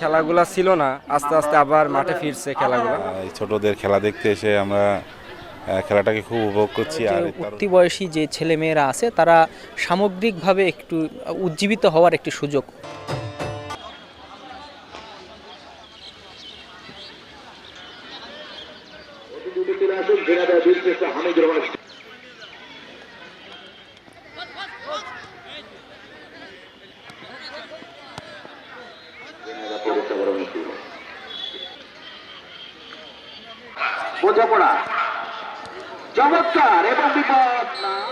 খেলাগুলা ছিল না আস্তে আস্তে আবার মাঠে ফিরছে খেলাগুলো। এই ছোটদের খেলা দেখতে এসে আমরা খেলাটাকে খুব উপভোগ করছি আর উঠতি বয়সী যে ছেলে মেয়েরা আছে তারা সামগ্রিকভাবে একটু উজ্জীবিত হওয়ার একটি সুযোগ। বোঝাপড়া। চমৎকার এবং বিপদ। না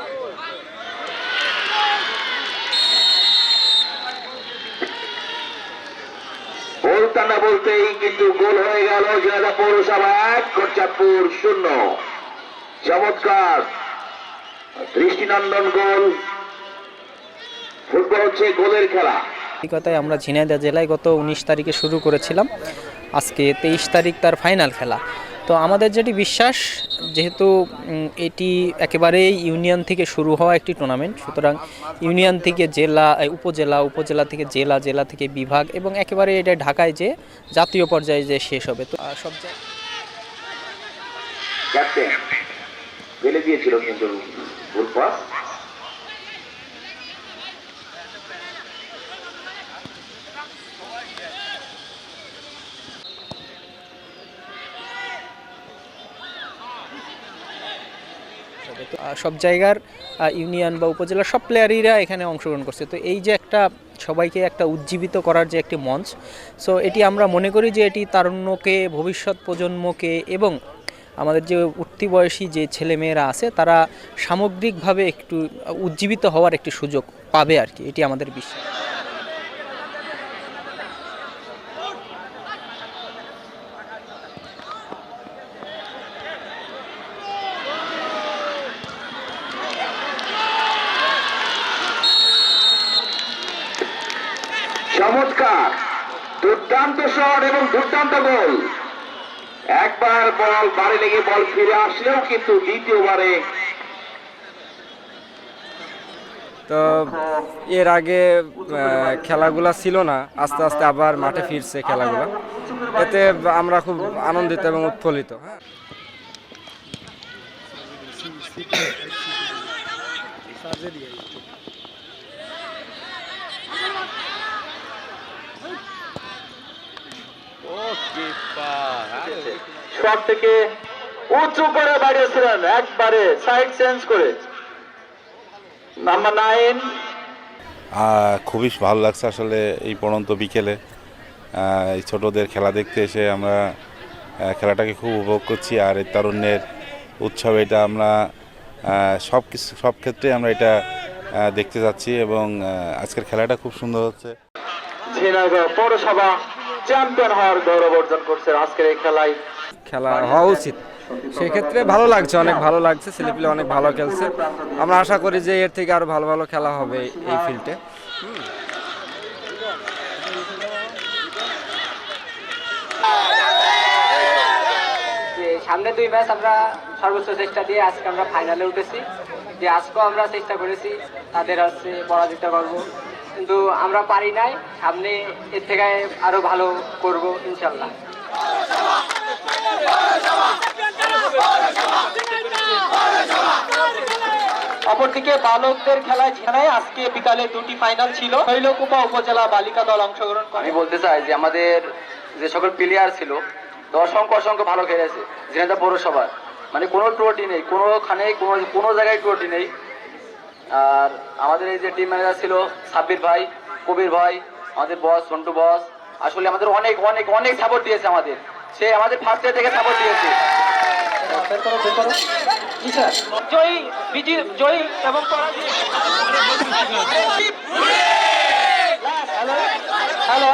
বলতাম না বলতেই কিন্তু গোল হয়ে গেল জেলা পৌরসভা এক কোচাপুর শূন্য। চমৎকার। দৃষ্টিনন্দন গোল। ফুটবল হচ্ছে গোলের খেলা। কথায় আমরা ঝিনাইদহ জেলায় গত উনিশ তারিখে শুরু করেছিলাম। আজকে তেইশ তারিখ তার ফাইনাল খেলা। তো আমাদের যেটি বিশ্বাস, যেহেতু এটি একেবারেই ইউনিয়ন থেকে শুরু হওয়া একটি টুর্নামেন্ট সুতরাং ইউনিয়ন থেকে জেলা উপজেলা উপজেলা থেকে জেলা জেলা থেকে বিভাগ এবং একেবারে এটা ঢাকায় যে জাতীয় পর্যায়ে যে শেষ হবে। তো সব জায়গায় দিয়েছিল কিন্তু হবে। তো সব জায়গার ইউনিয়ন বা উপজেলার সব প্লেয়ারইরা এখানে অংশগ্রহণ করছে। তো এই যে একটা সবাইকে একটা উজ্জীবিত করার যে একটি মঞ্চ সো এটি আমরা মনে করি যে এটি তারুণ্যকে, ভবিষ্যৎ প্রজন্মকে এবং আমাদের যে উঠতি বয়সী যে ছেলে মেয়েরা আছে, তারা সামগ্রিকভাবে একটু উজ্জীবিত হওয়ার একটি সুযোগ পাবে আর কি। এটি আমাদের বিশ্বাস। চমৎকার। দুর্দান্ত শট এবং দুর্দান্ত গোল। একবার বল বাড়ি লেগে বল ফিরে আসলেও কিন্তু দ্বিতীয়বারে তো এর আগে খেলাগুলা ছিল না, আস্তে আস্তে আবার মাঠে ফিরছে খেলাগুলো। এতে আমরা খুব আনন্দিত এবং উৎফুল্লিত হ্যাঁ। শট থেকে উঁচু করে বাড়িয়েছিলেন একবারে সাইড চেঞ্জ করে। নাম্বার নাইন খুবই ভালো লাগছে আসলে এই পড়ন্ত বিকেলে। এই ছোটদের খেলা দেখতে এসে আমরা খেলাটাকে খুব উপভোগ করছি আর এই তারুণ্যের উৎসব এটা আমরা সব কিছু সব ক্ষেত্রে আমরা এটা দেখতে যাচ্ছি এবং আজকের খেলাটা খুব সুন্দর হচ্ছে। ঝিনাইদহ পৌরসভা। চ্যাম্পিয়ন হওয়ার গৌরব অর্জন করছে আজকের এই খেলায়। খেলা হওয়া উচিত। সেক্ষেত্রে ভালো লাগছে অনেক ভালো লাগছে ছেলেপিলে অনেক ভালো খেলছে। আমরা আশা করি যে এর থেকে আরও ভালো ভালো খেলা হবে এই ফিল্ডে। সামনে দুই ম্যাচ আমরা সর্বোচ্চ চেষ্টা দিয়ে আজকে আমরা ফাইনালে উঠেছি। যে আজকেও আমরা চেষ্টা করেছি তাদের হচ্ছে পরাজিত করব। কিন্তু আমরা পারি নাই। সামনে এর থেকে আরও ভালো করব ইনশাল্লাহ অপরদিকে বালকদের খেলায় ঝিনাই আজকে বিকালে দুটি ফাইনাল ছিল। শৈলকুপা উপজেলা বালিকা দল অংশগ্রহণ করে। আমি বলতে চাই যে আমাদের যে সকল প্লেয়ার ছিল অসংখ্য অসংখ্য ভালো খেলেছে, ঝিনাইদহ পৌরসভার। মানে কোনো ত্রুটি নেই কোনোখানে কোনো কোনো জায়গায় ত্রুটি নেই। আর আমাদের এই যে টিম ম্যানেজার ছিল সাব্বির ভাই কবির ভাই আমাদের বস সন্টু বস আসলে আমাদের অনেক অনেক অনেক সাপোর্ট দিয়েছে আমাদের। সে আমাদের ফার্স্ট ডে থেকে সাপোর্ট দিয়েছে। জয়ী জয়ী এবং হ্যালো